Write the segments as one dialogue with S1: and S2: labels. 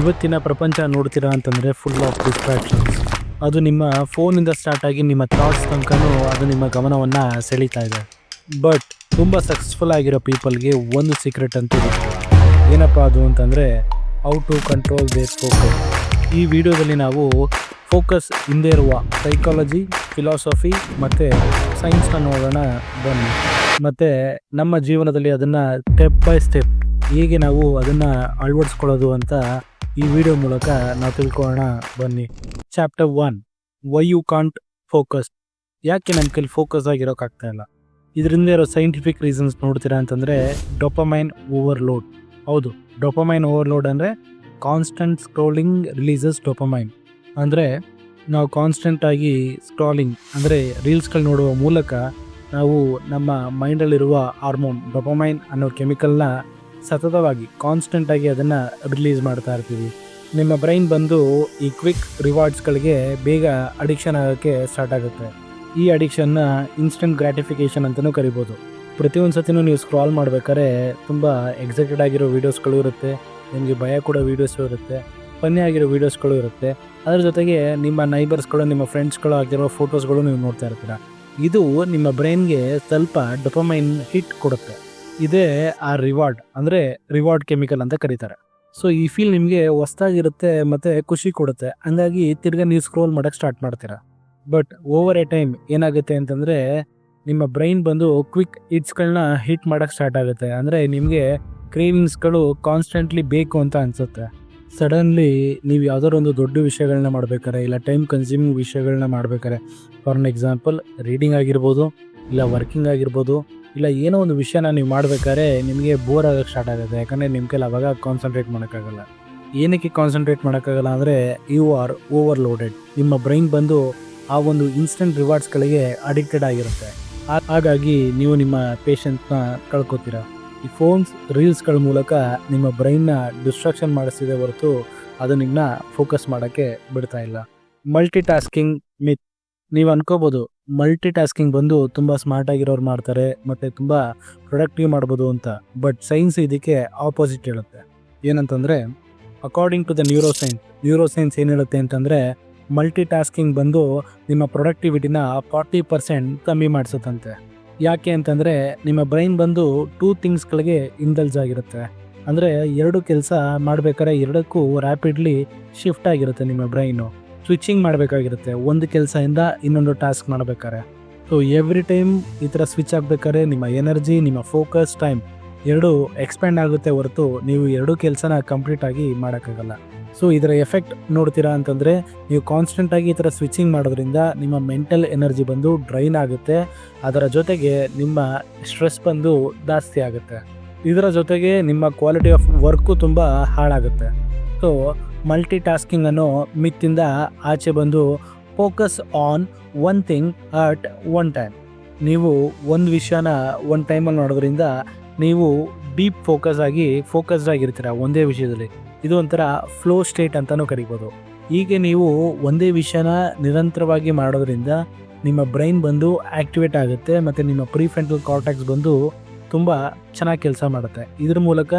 S1: ಇವತ್ತಿನ ಪ್ರಪಂಚ ನೋಡ್ತೀರಾ ಅಂತಂದರೆ ಫುಲ್ ಆಫ್ ಡಿಸ್ಟ್ರಾಕ್ಷನ್ಸ್ ಅದು ನಿಮ್ಮ ಫೋನಿಂದ ಸ್ಟಾರ್ಟ್ ಆಗಿ ನಿಮ್ಮ ಥಾಟ್ಸ್ ತನಕನೂ ಅದು ನಿಮ್ಮ ಗಮನವನ್ನು ಸೆಳೀತಾ ಇದೆ. ಬಟ್ ತುಂಬ ಸಕ್ಸಸ್ಫುಲ್ ಆಗಿರೋ ಪೀಪಲ್ಗೆ ಒಂದು ಸೀಕ್ರೆಟ್ ಅಂತ ಏನಪ್ಪ ಅದು ಅಂತಂದರೆ how to control their focus ಈ ವಿಡಿಯೋದಲ್ಲಿ ನಾವು ಫೋಕಸ್ ಹಿಂದೆ ಇರುವ ಸೈಕಾಲಜಿ ಫಿಲಾಸಫಿ ಮತ್ತು ಸೈನ್ಸ್ನ ನೋಡೋಣ ಬನ್ನಿ. ಮತ್ತು ನಮ್ಮ ಜೀವನದಲ್ಲಿ ಅದನ್ನು ಸ್ಟೆಪ್ ಬೈ ಸ್ಟೆಪ್ ಹೇಗೆ ನಾವು ಅದನ್ನು ಅಳವಡಿಸ್ಕೊಳ್ಳೋದು ಅಂತ ಈ ವಿಡಿಯೋ ಮೂಲಕ ನಾವು ತಿಳ್ಕೊಳ್ಳೋಣ ಬನ್ನಿ. Chapter one why you can't focus ಯಾಕೆ ನಮ್ಮ ಕೈಲಿ ಫೋಕಸ್ ಆಗಿರೋಕ್ಕಾಗ್ತಾ ಇಲ್ಲ? ಇದರಿಂದ ಇರೋ ಸೈಂಟಿಫಿಕ್ ರೀಸನ್ಸ್ ನೋಡ್ತೀರಾ ಅಂತಂದರೆ ಡೊಪಮೈನ್ ಓವರ್ಲೋಡ್ ಹೌದು ಡೊಪಮೈನ್ ಓವರ್ಲೋಡ್ ಅಂದರೆ ಕಾನ್ಸ್ಟಂಟ್ ಸ್ಕ್ರೋಲಿಂಗ್ ರಿಲೀಸಸ್ ಡೊಪಮೈನ್ ಅಂದರೆ ನಾವು ಕಾನ್ಸ್ಟೆಂಟಾಗಿ ಸ್ಕ್ರಾಲಿಂಗ್ ಅಂದರೆ ರೀಲ್ಸ್ಗಳು ನೋಡುವ ಮೂಲಕ ನಾವು ನಮ್ಮ ಮೈಂಡಲ್ಲಿರುವ ಹಾರ್ಮೋನ್ ಡೊಪಮೈನ್ ಅನ್ನೋ ಕೆಮಿಕಲ್ನ ಸತತವಾಗಿ ಕಾನ್ಸ್ಟೆಂಟಾಗಿ ಅದನ್ನು ರಿಲೀಸ್ ಮಾಡ್ತಾ ಇರ್ತೀವಿ. ನಿಮ್ಮ ಬ್ರೈನ್ ಬಂದು ಈ ಕ್ವಿಕ್ ರಿವಾರ್ಡ್ಸ್ಗಳಿಗೆ ಬೇಗ ಅಡಿಕ್ಷನ್ ಆಗೋಕ್ಕೆ ಸ್ಟಾರ್ಟ್ ಆಗುತ್ತೆ. ಈ ಅಡಿಕ್ಷನ್ನ ಇನ್ಸ್ಟೆಂಟ್ ಗ್ರ್ಯಾಟಿಫಿಕೇಷನ್ ಅಂತಲೂ ಕರಿಬೋದು. ಪ್ರತಿಯೊಂದು ಸತಿನೂ ನೀವು ಸ್ಕ್ರಾಲ್ ಮಾಡ್ಬೇಕಾದ್ರೆ ತುಂಬ ಎಕ್ಸೈಟೆಡ್ ಆಗಿರೋ ವೀಡಿಯೋಸ್ಗಳು ಇರುತ್ತೆ. ನಿಮಗೆ ಭಯ ಕೂಡ ವೀಡಿಯೋಸು ಇರುತ್ತೆ. ಫನ್ನಿ ಆಗಿರೋ ವೀಡಿಯೋಸ್ಗಳು ಇರುತ್ತೆ. ಅದ್ರ ಜೊತೆಗೆ ನಿಮ್ಮ ನೈಬರ್ಸ್ಗಳು ನಿಮ್ಮ ಫ್ರೆಂಡ್ಸ್ಗಳು ಆಗಿರೋ ಫೋಟೋಸ್ಗಳು ನೀವು ನೋಡ್ತಾ ಇರ್ತೀರ. ಇದು ನಿಮ್ಮ ಬ್ರೈನ್ಗೆ ಸ್ವಲ್ಪ ಡೊಪಮೈನ್ ಹಿಟ್ ಕೊಡುತ್ತೆ. ಇದೇ ಆ ರಿವಾರ್ಡ್ ಅಂದರೆ ರಿವಾರ್ಡ್ ಕೆಮಿಕಲ್ ಅಂತ ಕರೀತಾರೆ. ಸೊ ಈ ಫೀಲ್ ನಿಮಗೆ ಹೊಸ್ದಾಗಿರುತ್ತೆ ಮತ್ತು ಖುಷಿ ಕೊಡುತ್ತೆ. ಹಂಗಾಗಿ ತಿರ್ಗಾ ನೀವು ಸ್ಕ್ರೋಲ್ ಮಾಡೋಕ್ಕೆ ಸ್ಟಾರ್ಟ್ ಮಾಡ್ತೀರಾ. ಬಟ್ ಓವರ್ ಎ ಟೈಮ್ ಏನಾಗುತ್ತೆ ಅಂತಂದರೆ ನಿಮ್ಮ ಬ್ರೈನ್ ಬಂದು ಕ್ವಿಕ್ ಹಿಟ್ಸ್ಗಳನ್ನ ಹಿಟ್ ಮಾಡೋಕ್ಕೆ ಸ್ಟಾರ್ಟ್ ಆಗುತ್ತೆ. ಅಂದರೆ ನಿಮಗೆ ಕ್ರೇವಿಂಗ್ಸ್ಗಳು ಕಾನ್ಸ್ಟೆಂಟ್ಲಿ ಬೇಕು ಅಂತ ಅನಿಸುತ್ತೆ. ಸಡನ್ಲಿ ನೀವು ಯಾವ್ದಾದ್ರು ಒಂದು ದೊಡ್ಡ ವಿಷಯಗಳನ್ನ ಮಾಡ್ಬೇಕಾರೆ ಇಲ್ಲ ಟೈಮ್ ಕನ್ಸ್ಯೂಮಿಂಗ್ ವಿಷಯಗಳನ್ನ ಮಾಡ್ಬೇಕಾರೆ ಫಾರ್ ಎಕ್ಸಾಂಪಲ್ ರೀಡಿಂಗ್ ಆಗಿರ್ಬೋದು, ಇಲ್ಲ ವರ್ಕಿಂಗ್ ಆಗಿರ್ಬೋದು ಇಲ್ಲ, ಏನೋ ಒಂದು ವಿಷಯನ ನೀವು ಮಾಡ್ಬೇಕಾದ್ರೆ ನಿಮಗೆ ಬೋರ್ ಆಗೋಕ್ಕೆ ಸ್ಟಾರ್ಟ್ ಆಗುತ್ತೆ. ಯಾಕಂದರೆ ನಿಮ್ಮ ಕೈಲಿ ಅವಾಗ ಕಾನ್ಸಂಟ್ರೇಟ್ ಮಾಡೋಕ್ಕಾಗಲ್ಲ. ಏನಕ್ಕೆ ಕಾನ್ಸಂಟ್ರೇಟ್ ಮಾಡೋಕ್ಕಾಗಲ್ಲ ಅಂದರೆ ಯು ಆರ್ ಓವರ್ಲೋಡೆಡ್ ನಿಮ್ಮ ಬ್ರೈನ್ ಬಂದು ಆ ಒಂದು ಇನ್ಸ್ಟೆಂಟ್ ರಿವಾರ್ಡ್ಸ್ಗಳಿಗೆ ಅಡಿಕ್ಟೆಡ್ ಆಗಿರುತ್ತೆ. ಹಾಗಾಗಿ ನೀವು ನಿಮ್ಮ ಪೇಷನ್ಸ್ನ ಕಳ್ಕೊತೀರ. ಈ ಫೋನ್ಸ್ ರೀಲ್ಸ್ಗಳ ಮೂಲಕ ನಿಮ್ಮ ಬ್ರೈನ್ನ ಡಿಸ್ಟ್ರಾಕ್ಷನ್ ಮಾಡಿಸಿದೆ ಹೊರತು ಅದು ನಿಮ್ಮನ್ನ ಫೋಕಸ್ ಮಾಡೋಕ್ಕೆ ಬಿಡ್ತಾ ಇಲ್ಲ. ಮಲ್ಟಿ ಟಾಸ್ಕಿಂಗ್ ಮಿತ್ ನೀವು ಅನ್ಕೋಬೋದು ಮಲ್ಟಿ ಟಾಸ್ಕಿಂಗ್ ಬಂದು ತುಂಬ ಸ್ಮಾರ್ಟ್ ಆಗಿರೋರು ಮಾಡ್ತಾರೆ, ಮತ್ತು ತುಂಬ ಪ್ರೊಡಕ್ಟಿವ್ ಮಾಡ್ಬೋದು ಅಂತ. ಬಟ್ ಸೈನ್ಸ್ ಇದಕ್ಕೆ ಆಪೋಸಿಟ್ ಹೇಳುತ್ತೆ ಏನಂತಂದರೆ according to the neuroscience neuroscience ಏನು ಹೇಳುತ್ತೆ ಅಂತಂದರೆ ಮಲ್ಟಿ ಟಾಸ್ಕಿಂಗ್ ಬಂದು ನಿಮ್ಮ ಪ್ರೊಡಕ್ಟಿವಿಟಿನ ಫಾರ್ಟಿ ಪರ್ಸೆಂಟ್ ಕಮ್ಮಿ ಮಾಡಿಸುತ್ತಂತೆ. ಯಾಕೆ ಅಂತಂದರೆ, ನಿಮ್ಮ ಬ್ರೈನ್ ಬಂದು ಟೂ ಥಿಂಗ್ಸ್ಗಳಿಗೆ ಇಂದಲ್ಸ್ ಆಗಿರುತ್ತೆ. ಅಂದರೆ ಎರಡು ಕೆಲಸ ಮಾಡಬೇಕಾದ್ರೆ ಎರಡಕ್ಕೂ ರ್ಯಾಪಿಡ್ಲಿ ಶಿಫ್ಟ್ ಆಗಿರುತ್ತೆ ನಿಮ್ಮ ಬ್ರೈನು ಸ್ವಿಚಿಂಗ್ ಮಾಡಬೇಕಾಗಿರುತ್ತೆ. ಒಂದು ಕೆಲಸದಿಂದ ಇನ್ನೊಂದು ಟಾಸ್ಕ್ ಮಾಡಬೇಕಾದ್ರೆ. ಸೊ ಎವ್ರಿ ಟೈಮ್ ಈ ಥರ ಸ್ವಿಚ್ ಆಗಬೇಕಾದ್ರೆ ನಿಮ್ಮ ಎನರ್ಜಿ, ನಿಮ್ಮ ಫೋಕಸ್ ಟೈಮ್ ಎರಡು ಎಕ್ಸ್ಪ್ಯಾಂಡ್ ಆಗುತ್ತೆ ಹೊರತು ನೀವು ಎರಡೂ ಕೆಲಸನ ಕಂಪ್ಲೀಟಾಗಿ ಮಾಡೋಕ್ಕಾಗಲ್ಲ. ಸೊ ಇದರ ಎಫೆಕ್ಟ್ ನೋಡ್ತೀರಾ ಅಂತಂದರೆ, ನೀವು ಕಾನ್ಸ್ಟೆಂಟಾಗಿ ಈ ಥರ ಸ್ವಿಚಿಂಗ್ ಮಾಡೋದ್ರಿಂದ ನಿಮ್ಮ ಮೆಂಟಲ್ ಎನರ್ಜಿ ಬಂದು ಡ್ರೈನ್ ಆಗುತ್ತೆ. ಅದರ ಜೊತೆಗೆ ನಿಮ್ಮ ಸ್ಟ್ರೆಸ್ ಬಂದು ಜಾಸ್ತಿ ಆಗುತ್ತೆ. ಇದರ ಜೊತೆಗೆ ನಿಮ್ಮ ಕ್ವಾಲಿಟಿ ಆಫ್ ವರ್ಕು ತುಂಬ ಹಾಳಾಗುತ್ತೆ. ಸೊ ಮಲ್ಟಿ ಟಾಸ್ಕಿಂಗ್ ಅನ್ನೋ ಮಿತ್ತಿಂದ ಆಚೆ ಬಂದು focus on one thing at one time ನೀವು ಒಂದು ವಿಷಯನ ಒನ್ ಟೈಮಲ್ಲಿ ನೋಡೋದ್ರಿಂದ ನೀವು ಡೀಪ್ ಫೋಕಸ್ ಆಗಿ ಫೋಕಸ್ಡ್ ಆಗಿರ್ತೀರ ಒಂದೇ ವಿಷಯದಲ್ಲಿ. ಇದು ಒಂಥರ ಫ್ಲೋ ಸ್ಟೇಟ್ ಅಂತಲೂ ಕರಿಬೋದು. ಹೀಗೆ ನೀವು ಒಂದೇ ವಿಷಯನ ನಿರಂತರವಾಗಿ ಮಾಡೋದ್ರಿಂದ ನಿಮ್ಮ ಬ್ರೈನ್ ಬಂದು ಆ್ಯಕ್ಟಿವೇಟ್ ಆಗುತ್ತೆ ಮತ್ತು ನಿಮ್ಮ ಪ್ರಿಫ್ರಂಟಲ್ ಕಾರ್ಟ್ಯಾಕ್ಸ್ ಬಂದು ತುಂಬ ಚೆನ್ನಾಗಿ ಕೆಲಸ ಮಾಡುತ್ತೆ. ಇದ್ರ ಮೂಲಕ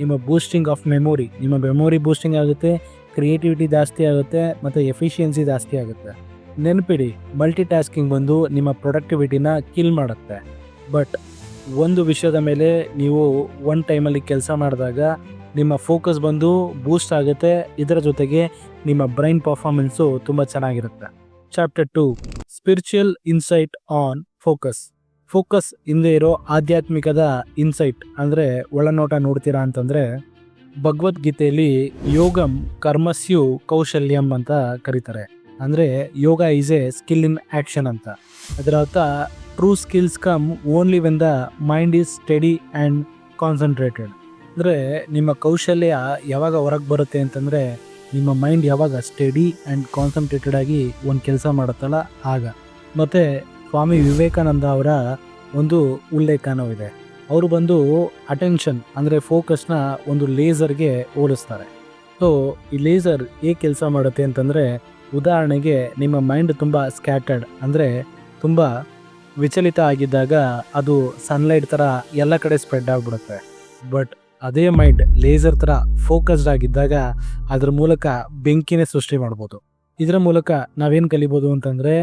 S1: ನಿಮ್ಮ ಬೂಸ್ಟಿಂಗ್ ಆಫ್ ಮೆಮೊರಿ ನಿಮ್ಮ ಮೆಮೊರಿ ಬೂಸ್ಟಿಂಗ್ ಆಗುತ್ತೆ ಕ್ರಿಯೇಟಿವಿಟಿ ಜಾಸ್ತಿ ಆಗುತ್ತೆ, ಮತ್ತು ಎಫಿಷಿಯನ್ಸಿ ಜಾಸ್ತಿ ಆಗುತ್ತೆ. ನೆನಪಿಡಿ ಮಲ್ಟಿ ಟಾಸ್ಕಿಂಗ್ ಬಂದು ನಿಮ್ಮ ಪ್ರೊಡಕ್ಟಿವಿಟಿನ ಕಿಲ್ ಮಾಡುತ್ತೆ. ಬಟ್ ಒಂದು ವಿಷಯದ ಮೇಲೆ ನೀವು ಒನ್ ಟೈಮಲ್ಲಿ ಕೆಲಸ ಮಾಡಿದಾಗ ನಿಮ್ಮ ಫೋಕಸ್ ಬಂದು ಬೂಸ್ಟ್ ಆಗುತ್ತೆ, ಇದರ ಜೊತೆಗೆ ನಿಮ್ಮ ಬ್ರೈನ್ ಪರ್ಫಾರ್ಮೆನ್ಸು ತುಂಬ ಚೆನ್ನಾಗಿರುತ್ತೆ. Chapter two spiritual insight on focus focus ಹಿಂದೆ ಇರೋ ಆಧ್ಯಾತ್ಮಿಕದ ಇನ್ಸೈಟ್ ಅಂದರೆ ಒಳನೋಟ ನೋಡ್ತೀರಾ ಅಂತಂದರೆ ಭಗವದ್ಗೀತೆಯಲ್ಲಿ ಯೋಗಂ ಕರ್ಮಸ್ಯು ಕೌಶಲ್ಯಂ ಅಂತ ಕರೀತಾರೆ. ಅಂದರೆ yoga is a skill in action ಅಂತ. ಅದರ ಅರ್ಥ true skills come only when the mind is steady and concentrated ಅಂದರೆ ನಿಮ್ಮ ಕೌಶಲ್ಯ ಯಾವಾಗ ಹೊರಗೆ ಬರುತ್ತೆ ಅಂತಂದರೆ ನಿಮ್ಮ ಮೈಂಡ್ ಯಾವಾಗ ಸ್ಟಡಿ ಆ್ಯಂಡ್ ಕಾನ್ಸಂಟ್ರೇಟೆಡ್ ಆಗಿ ಒಂದು ಕೆಲಸ ಮಾಡುತ್ತಲ್ಲ ಆಗ. ಮತ್ತು ಸ್ವಾಮಿ ವಿವೇಕಾನಂದ ಅವರ ಒಂದು ಉಲ್ಲೇಖನೂ ಇದೆ ಅವರು ಬಂದು ಅಟೆನ್ಷನ್ ಅಂದರೆ ಫೋಕಸ್ನ ಒಂದು ಲೇಸರ್ಗೆ ಹೋಲಿಸ್ತಾರೆ. ಸೊ ಈ ಲೇಸರ್ ಹೇಗೆ ಕೆಲಸ ಮಾಡುತ್ತೆ ಅಂತಂದರೆ, ಉದಾಹರಣೆಗೆ ನಿಮ್ಮ ಮೈಂಡ್ ತುಂಬ ಸ್ಕ್ಯಾಟರ್ಡ್ ಅಂದರೆ ತುಂಬ ವಿಚಲಿತ ಆಗಿದ್ದಾಗ ಅದು ಸನ್ಲೈಟ್ ಥರ ಎಲ್ಲ ಕಡೆ ಸ್ಪ್ರೆಡ್ ಆಗಿಬಿಡುತ್ತೆ. ಬಟ್ ಅದೇ ಮೈಂಡ್ ಲೇಸರ್ ಥರ ಫೋಕಸ್ಡ್ ಆಗಿದ್ದಾಗ ಅದ್ರ ಮೂಲಕ ಬೆಂಕಿನೇ ಸೃಷ್ಟಿ ಮಾಡ್ಬೋದು. ಇದರ ಮೂಲಕ ನಾವೇನು ಕಲಿಬೋದು ಅಂತಂದರೆ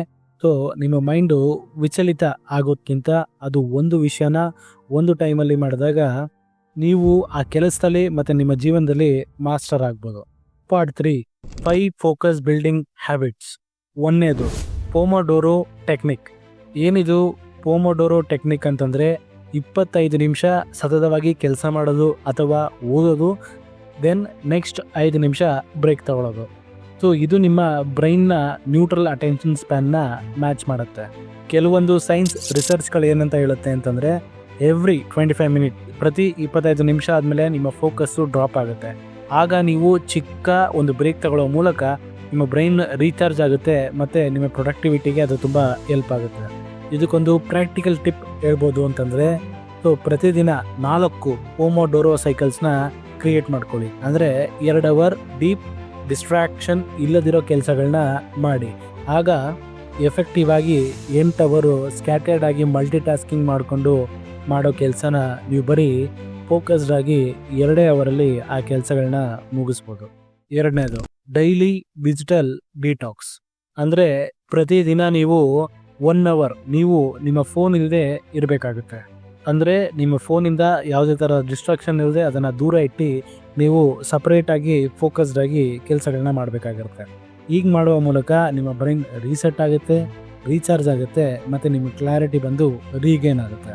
S1: ಸೊ ನಿಮ್ಮ ಮೈಂಡು ವಿಚಲಿತ ಆಗೋದ್ಕಿಂತ ಅದು ಒಂದು ವಿಷಯನ ಒಂದು ಟೈಮಲ್ಲಿ ಮಾಡಿದಾಗ ನೀವು ಆ ಕೆಲಸದಲ್ಲಿ ಮತ್ತು ನಿಮ್ಮ ಜೀವನದಲ್ಲಿ ಮಾಸ್ಟರ್ ಆಗ್ಬೋದು. Part three five focus building habits. ಒಂದನೇದು, ಪೋಮೋಡೋರೋ ಟೆಕ್ನಿಕ್. ಏನಿದು ಪೋಮೋಡೋರೋ ಟೆಕ್ನಿಕ್ ಅಂತಂದರೆ ಇಪ್ಪತ್ತೈದು ನಿಮಿಷ ಸತತವಾಗಿ ಕೆಲಸ ಮಾಡೋದು ಅಥವಾ ಓದೋದು, ದೆನ್ ನೆಕ್ಸ್ಟ್ ಐದು ನಿಮಿಷ ಬ್ರೇಕ್ ತಗೊಳ್ಳೋದು ಸೊ ಇದು ನಿಮ್ಮ ಬ್ರೈನ್ನ ನ್ಯೂಟ್ರಲ್ ಅಟೆನ್ಷನ್ ಸ್ಪ್ಯಾನ್ನ ಮ್ಯಾಚ್ ಮಾಡುತ್ತೆ. ಕೆಲವೊಂದು ಸೈನ್ಸ್ ರಿಸರ್ಚ್ಗಳು ಏನಂತ ಹೇಳುತ್ತೆ ಅಂತಂದರೆ, ಎವ್ರಿ ಟ್ವೆಂಟಿ ಫೈವ್ ಮಿನಿಟ್, ಪ್ರತಿ ಇಪ್ಪತ್ತೈದು ನಿಮಿಷ ಆದಮೇಲೆ ನಿಮ್ಮ ಫೋಕಸ್ಸು ಡ್ರಾಪ್ ಆಗುತ್ತೆ. ಆಗ ನೀವು ಚಿಕ್ಕ ಒಂದು ಬ್ರೇಕ್ ತಗೊಳ್ಳೋ ಮೂಲಕ ನಿಮ್ಮ ಬ್ರೈನ್ ರೀಚಾರ್ಜ್ ಆಗುತ್ತೆ ಮತ್ತು ನಿಮ್ಮ ಪ್ರೊಡಕ್ಟಿವಿಟಿಗೆ ಅದು ತುಂಬ ಹೆಲ್ಪ್ ಆಗುತ್ತೆ. ಇದಕ್ಕೊಂದು ಪ್ರಾಕ್ಟಿಕಲ್ ಟಿಪ್ ಹೇಳ್ಬೋದು ಅಂತಂದರೆ, ಸೊ ಪ್ರತಿದಿನ ನಾಲ್ಕು ಓಮೋಡೋರೋ ಸೈಕಲ್ಸ್ನ ಕ್ರಿಯೇಟ್ ಮಾಡ್ಕೊಳ್ಳಿ. ಅಂದರೆ ಎರಡು ಅವರ್ ಡೀಪ್ ಡಿಸ್ಟ್ರಾಕ್ಷನ್ ಇಲ್ಲದಿರೋ ಕೆಲಸಗಳನ್ನ ಮಾಡಿ. ಆಗ ಎಫೆಕ್ಟಿವ್ ಆಗಿ ಎಂಟು ಅವರು ಸ್ಕ್ಯಾಟರ್ಡ್ ಆಗಿ ಮಲ್ಟಿ ಟಾಸ್ಕಿಂಗ್ ಮಾಡಿಕೊಂಡು ಮಾಡೋ ಕೆಲಸನ ನೀವು ಬರೀ ಫೋಕಸ್ಡ್ ಆಗಿ ಎರಡೇ ಅವರಲ್ಲಿ ಆ ಕೆಲಸಗಳನ್ನ ಮುಗಿಸ್ಬೋದು. ಎರಡನೇದು ಡೈಲಿ ಡಿಜಿಟಲ್ ಡಿಟಾಕ್ಸ್ ಅಂದರೆ ಪ್ರತಿದಿನ ನೀವು ಒನ್ ಅವರ್ ನೀವು ನಿಮ್ಮ ಫೋನ್ ಇಲ್ಲದೆ ಇರಬೇಕಾಗುತ್ತೆ. ಅಂದರೆ ನಿಮ್ಮ ಫೋನಿಂದ ಯಾವುದೇ ಥರ ಡಿಸ್ಟ್ರಾಕ್ಷನ್ ಇಲ್ಲದೆ ಅದನ್ನು ದೂರ ಇಟ್ಟು ನೀವು ಸಪ್ರೇಟಾಗಿ ಫೋಕಸ್ಡ್ ಆಗಿ ಕೆಲಸಗಳನ್ನ ಮಾಡಬೇಕಾಗಿರುತ್ತೆ ಈಗ ಮಾಡುವ ಮೂಲಕ ನಿಮ್ಮ ಬ್ರೈನ್ ರೀಸೆಟ್ ಆಗುತ್ತೆ ರೀಚಾರ್ಜ್ ಆಗುತ್ತೆ, ಮತ್ತು ನಿಮ್ಮ ಕ್ಲಾರಿಟಿ ಬಂದು ರೀಗೇನ್ ಆಗುತ್ತೆ.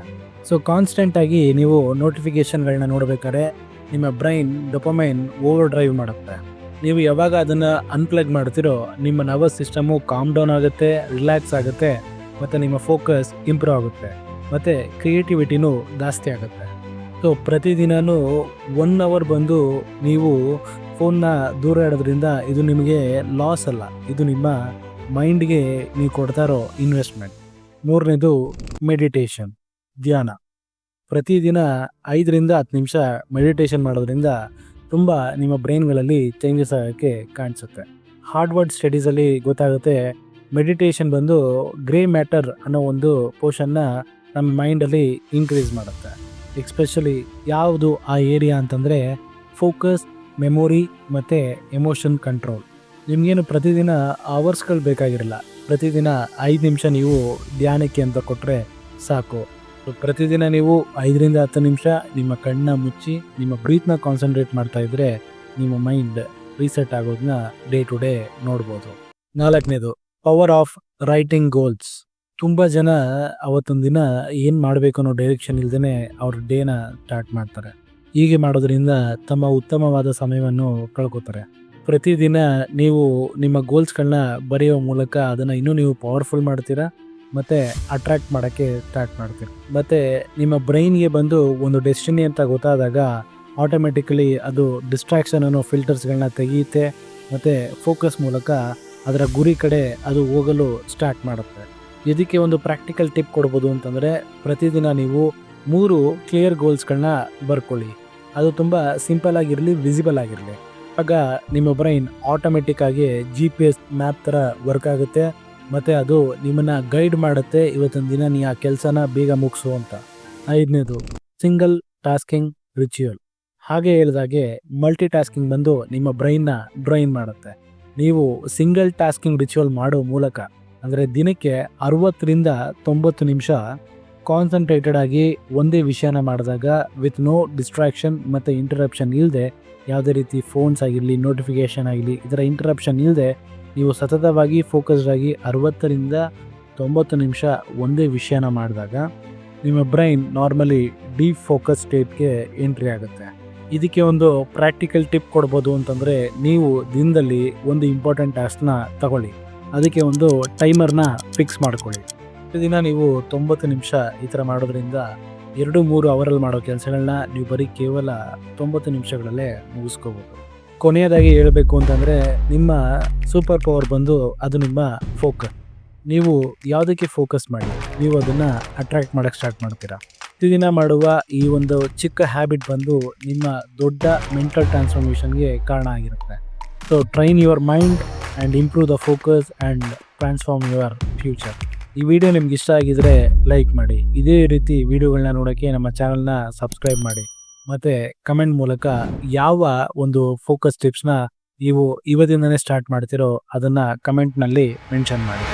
S1: ಸೊ ಕಾನ್ಸ್ಟೆಂಟಾಗಿ ನೀವು ನೋಟಿಫಿಕೇಷನ್ಗಳನ್ನ ನೋಡಬೇಕಾದ್ರೆ ನಿಮ್ಮ ಬ್ರೈನ್ ಡೊಪಮೈನ್ ಓವರ್ ಡ್ರೈವ್ ಮಾಡುತ್ತೆ. ನೀವು ಯಾವಾಗ ಅದನ್ನು ಅನ್ಪ್ಲಗ್ ಮಾಡ್ತಿರೋ, ನಿಮ್ಮ ನರ್ವಸ್ ಸಿಸ್ಟಮು ಕಾಮ್ ಡೌನ್ ಆಗುತ್ತೆ ರಿಲ್ಯಾಕ್ಸ್ ಆಗುತ್ತೆ, ಮತ್ತು ನಿಮ್ಮ ಫೋಕಸ್ ಇಂಪ್ರೂವ್ ಆಗುತ್ತೆ, ಮತ್ತು ಕ್ರಿಯೇಟಿವಿಟಿನೂ ಜಾಸ್ತಿ ಆಗುತ್ತೆ. ಸೊ ಪ್ರತಿದಿನವೂ ಒನ್ ಅವರ್ ಬಂದು ನೀವು ಫೋನ್ನ ದೂರ ಇಡೋದ್ರಿಂದ ಇದು ನಿಮಗೆ ಲಾಸ್ ಅಲ್ಲ. ಇದು ನಿಮ್ಮ ಮೈಂಡ್ಗೆ ನೀವು ಕೊಡ್ತಾ ಇರೋ ಇನ್ವೆಸ್ಟ್ಮೆಂಟ್ ಮೂರನೇದು ಮೆಡಿಟೇಷನ್ ಧ್ಯಾನ. ಪ್ರತಿದಿನ ಐದರಿಂದ ಹತ್ತು ನಿಮಿಷ ಮೆಡಿಟೇಷನ್ ಮಾಡೋದ್ರಿಂದ ತುಂಬ ನಿಮ್ಮ ಬ್ರೈನ್ಗಳಲ್ಲಿ ಚೇಂಜಸ್ ಆಗೋಕ್ಕೆ ಕಾಣಿಸುತ್ತೆ. ಹಾರ್ಡ್ವರ್ಡ್ ಸ್ಟಡೀಸಲ್ಲಿ ಗೊತ್ತಾಗುತ್ತೆ ಮೆಡಿಟೇಷನ್ ಬಂದು ಗ್ರೇ ಮ್ಯಾಟರ್ ಅನ್ನೋ ಒಂದು ಪೋರ್ಷನ್ನ ನಮ್ಮ ಮೈಂಡಲ್ಲಿ ಇನ್ಕ್ರೀಸ್ ಮಾಡುತ್ತೆ. ಎಕ್ಸ್ಪೆಷಲಿ ಯಾವುದು ಆ ಏರಿಯಾ ಅಂತಂದರೆ ಫೋಕಸ್, ಮೆಮೊರಿ ಮತ್ತು ಎಮೋಷನ್ ಕಂಟ್ರೋಲ್. ನಿಮಗೇನು ಪ್ರತಿದಿನ ಅವರ್ಸ್ಗಳು ಬೇಕಾಗಿರಲ್ಲ. ಪ್ರತಿದಿನ ಐದು ನಿಮಿಷ ನೀವು ಧ್ಯಾನಕ್ಕೆ ಅಂತ ಕೊಟ್ಟರೆ ಸಾಕು. ಪ್ರತಿದಿನ ನೀವು ಐದರಿಂದ ಹತ್ತು ನಿಮಿಷ ನಿಮ್ಮ ಕಣ್ಣ ಮುಚ್ಚಿ, ನಿಮ್ಮ ಬ್ರೀತ್ನ ಕಾನ್ಸಂಟ್ರೇಟ್ ಮಾಡ್ತಾ ಇದ್ದರೆ ನಿಮ್ಮ ಮೈಂಡ್ ರೀಸೆಟ್ ಆಗೋದನ್ನ ಡೇ ಟು ಡೇ ನೋಡ್ಬೋದು. ನಾಲ್ಕನೇದು ಪವರ್ ಆಫ್ ರೈಟಿಂಗ್ ಗೋಲ್ಸ್ ತುಂಬ ಜನ ಅವತ್ತೊಂದು ದಿನ ಏನು ಮಾಡಬೇಕು ಅನ್ನೋ ಡೈರೆಕ್ಷನ್ ಇಲ್ದೇ ಅವ್ರ ಡೇನ ಸ್ಟಾರ್ಟ್ ಮಾಡ್ತಾರೆ. ಹೀಗೆ ಮಾಡೋದ್ರಿಂದ ತಮ್ಮ ಉತ್ತಮವಾದ ಸಮಯವನ್ನು ಕಳ್ಕೊತಾರೆ. ಪ್ರತಿದಿನ ನೀವು ನಿಮ್ಮ ಗೋಲ್ಸ್ಗಳನ್ನ ಬರೆಯುವ ಮೂಲಕ ಅದನ್ನು ಇನ್ನೂ ನೀವು ಪವರ್ಫುಲ್ ಮಾಡ್ತೀರಾ? ಮತ್ತು ಅಟ್ರ್ಯಾಕ್ಟ್ ಮಾಡೋಕ್ಕೆ ಸ್ಟಾರ್ಟ್ ಮಾಡ್ತೀರಿ? ಮತ್ತು ನಿಮ್ಮ ಬ್ರೈನ್ಗೆ ಬಂದು ಒಂದು ಡೆಸ್ಟಿನಿ ಅಂತ ಗೊತ್ತಾದಾಗ ಆಟೋಮೆಟಿಕಲಿ ಅದು ಡಿಸ್ಟ್ರಾಕ್ಷನ್ ಅನ್ನೋ ಫಿಲ್ಟರ್ಸ್ಗಳನ್ನ ತೆಗೆಯುತ್ತೆ. ಮತ್ತು ಫೋಕಸ್ ಮೂಲಕ ಅದರ ಗುರಿ ಕಡೆ ಅದು ಹೋಗಲು ಸ್ಟಾರ್ಟ್ ಮಾಡುತ್ತೆ. ಇದಕ್ಕೆ ಒಂದು ಪ್ರಾಕ್ಟಿಕಲ್ ಟಿಪ್ ಕೊಡ್ಬೋದು ಅಂತಂದರೆ ಪ್ರತಿದಿನ ನೀವು ಮೂರು ಕ್ಲಿಯರ್ ಗೋಲ್ಸ್ಗಳನ್ನ ಬರ್ಕೊಳ್ಳಿ. ಅದು ತುಂಬ ಸಿಂಪಲ್ ಆಗಿರಲಿ ವಿಸಿಬಲ್ ಆಗಿರಲಿ. ಆಗ ನಿಮ್ಮ ಬ್ರೈನ್ ಆಟೋಮೆಟಿಕ್ ಆಗಿ ಜಿ ಪಿ ಎಸ್ ಮ್ಯಾಪ್ ಥರ ವರ್ಕ್ ಆಗುತ್ತೆ. ಮತ್ತು ಅದು ನಿಮ್ಮನ್ನು ಗೈಡ್ ಮಾಡುತ್ತೆ, ಇವತ್ತಿನ ದಿನ ನೀ ಆ ಕೆಲಸನ ಬೇಗ ಮುಗಿಸು ಅಂತ. ಐದನೇದು ಸಿಂಗಲ್ ಟಾಸ್ಕಿಂಗ್ ರಿಚುವಲ್ ಹಾಗೆ ಹೇಳಿದಾಗೆ ಮಲ್ಟಿ ಟಾಸ್ಕಿಂಗ್ ಬಂದು ನಿಮ್ಮ ಬ್ರೈನ್ನ ಡ್ರೈನ್ ಮಾಡುತ್ತೆ. ನೀವು ಸಿಂಗಲ್ ಟಾಸ್ಕಿಂಗ್ ರಿಚುವಲ್ ಮಾಡೋ ಮೂಲಕ ಅಂದರೆ ದಿನಕ್ಕೆ ಅರವತ್ತರಿಂದ ತೊಂಬತ್ತು ನಿಮಿಷ ಕಾನ್ಸಂಟ್ರೇಟೆಡ್ ಆಗಿ ಒಂದೇ ವಿಷಯನ ಮಾಡಿದಾಗ ವಿತ್ ನೋ ಡಿಸ್ಟ್ರಾಕ್ಷನ್ ಮತ್ತು ಇಂಟರಪ್ಷನ್ ಇಲ್ಲದೆ ಯಾವುದೇ ರೀತಿ ಫೋನ್ಸ್ ಆಗಿರಲಿ ನೋಟಿಫಿಕೇಷನ್ ಆಗಲಿ ಇದರ ಇಂಟರಪ್ಷನ್ ಇಲ್ಲದೆ ನೀವು ಸತತವಾಗಿ ಫೋಕಸ್ಡ್ ಆಗಿ ಅರವತ್ತರಿಂದ ತೊಂಬತ್ತು ನಿಮಿಷ ಒಂದೇ ವಿಷಯನ ಮಾಡಿದಾಗ ನಿಮ್ಮ ಬ್ರೈನ್ ನಾರ್ಮಲಿ ಡೀಪ್ ಫೋಕಸ್ ಸ್ಟೇಟ್ಗೆ ಎಂಟ್ರಿ ಆಗುತ್ತೆ. ಇದಕ್ಕೆ ಒಂದು ಪ್ರಾಕ್ಟಿಕಲ್ ಟಿಪ್ ಕೊಡ್ಬೋದು ಅಂತಂದರೆ ನೀವು ದಿನದಲ್ಲಿ ಒಂದು ಇಂಪಾರ್ಟೆಂಟ್ ಟಾಸ್ಕ್ನ ತಗೊಳ್ಳಿ. ಅದಕ್ಕೆ ಒಂದು ಟೈಮರ್ನ ಫಿಕ್ಸ್ ಮಾಡ್ಕೊಳ್ಳಿ. ದಿನ ನೀವು ತೊಂಬತ್ತು ನಿಮಿಷ ಈ ಥರ ಮಾಡೋದ್ರಿಂದ ಎರಡು ಮೂರು ಅವರಲ್ಲಿ ಮಾಡೋ ಕೆಲಸಗಳನ್ನ ನೀವು ಬರೀ ಕೇವಲ ತೊಂಬತ್ತು ನಿಮಿಷಗಳಲ್ಲೇ ಮುಗಿಸ್ಕೋಬೋದು. ಕೊನೆಯದಾಗಿ ಹೇಳಬೇಕು ಅಂತಂದರೆ ನಿಮ್ಮ ಸೂಪರ್ ಪವರ್ ಬಂದು ಅದು ನಿಮ್ಮ ಫೋಕಸ್. ನೀವು ಯಾವುದಕ್ಕೆ ಫೋಕಸ್ ಮಾಡಿ? ನೀವು ಅದನ್ನು ಅಟ್ರ್ಯಾಕ್ಟ್ ಮಾಡೋಕ್ಕೆ ಸ್ಟಾರ್ಟ್ ಮಾಡ್ತೀರಾ? ಪ್ರತಿದಿನ ಮಾಡುವ ಈ ಒಂದು ಚಿಕ್ಕ ಹ್ಯಾಬಿಟ್ ಬಂದು ನಿಮ್ಮ ದೊಡ್ಡ ಮೆಂಟಲ್ ಟ್ರಾನ್ಸ್ಫಾರ್ಮೇಷನ್ಗೆ ಕಾರಣ ಆಗಿರುತ್ತೆ. So train your mind and improve the focus and transform your future ಈ ವಿಡಿಯೋ ನಿಮ್ಗೆ ಇಷ್ಟ ಆಗಿದ್ರೆ ಲೈಕ್ ಮಾಡಿ. ಇದೇ ರೀತಿ ವಿಡಿಯೋಗಳನ್ನ ನೋಡೋಕ್ಕೆ ನಮ್ಮ ಚಾನಲ್ನ ಸಬ್ಸ್ಕ್ರೈಬ್ ಮಾಡಿ. ಮತ್ತು ಕಮೆಂಟ್ ಮೂಲಕ ಯಾವ ಒಂದು ಫೋಕಸ್ ಟಿಪ್ಸ್ನ ನೀವು ಇವತ್ತಿಂದನೇ ಸ್ಟಾರ್ಟ್ ಮಾಡ್ತಿರೋ ಅದನ್ನು ಕಮೆಂಟ್ನಲ್ಲಿ ಮೆನ್ಷನ್ ಮಾಡಿ.